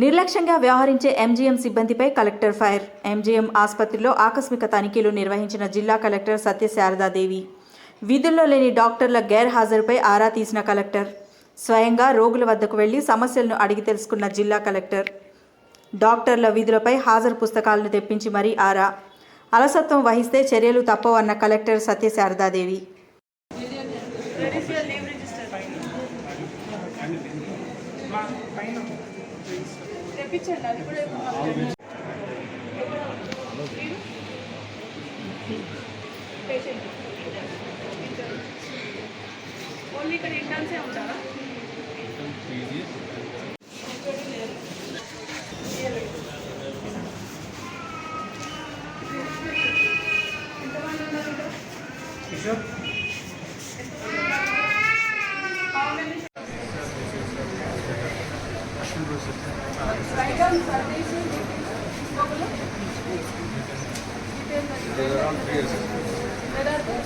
నిర్లక్ష్యంగా వ్యవహరించే ఎంజీఎం సిబ్బందిపై కలెక్టర్ ఫైర్. ఎంజీఎం ఆసుపత్రిలో ఆకస్మిక తనిఖీలు నిర్వహించిన జిల్లా కలెక్టర్ సత్యశారదాదేవి. విధుల్లో లేని డాక్టర్ల గైర్హాజరుపై ఆరా తీసిన కలెక్టర్. స్వయంగా రోగుల వద్దకు వెళ్ళి సమస్యలను అడిగి తెలుసుకున్న జిల్లా కలెక్టర్. డాక్టర్ల విధులపై హాజరు పుస్తకాలను తెప్పించి మరీ ఆరా. అలసత్వం వహిస్తే చర్యలు తప్పవన్న collector Satyasaradadevi. Where is your name register? తెప్పించండి అది కూడా పేషెంట్ ఓన్లీ ఇక్కడ ఇంటర్న్సే ఉంటారా ఎంతమంది ఉన్నారు ఇక్కడ రైగం సతీష్ ఇంకొకరు Around three years. Where are they?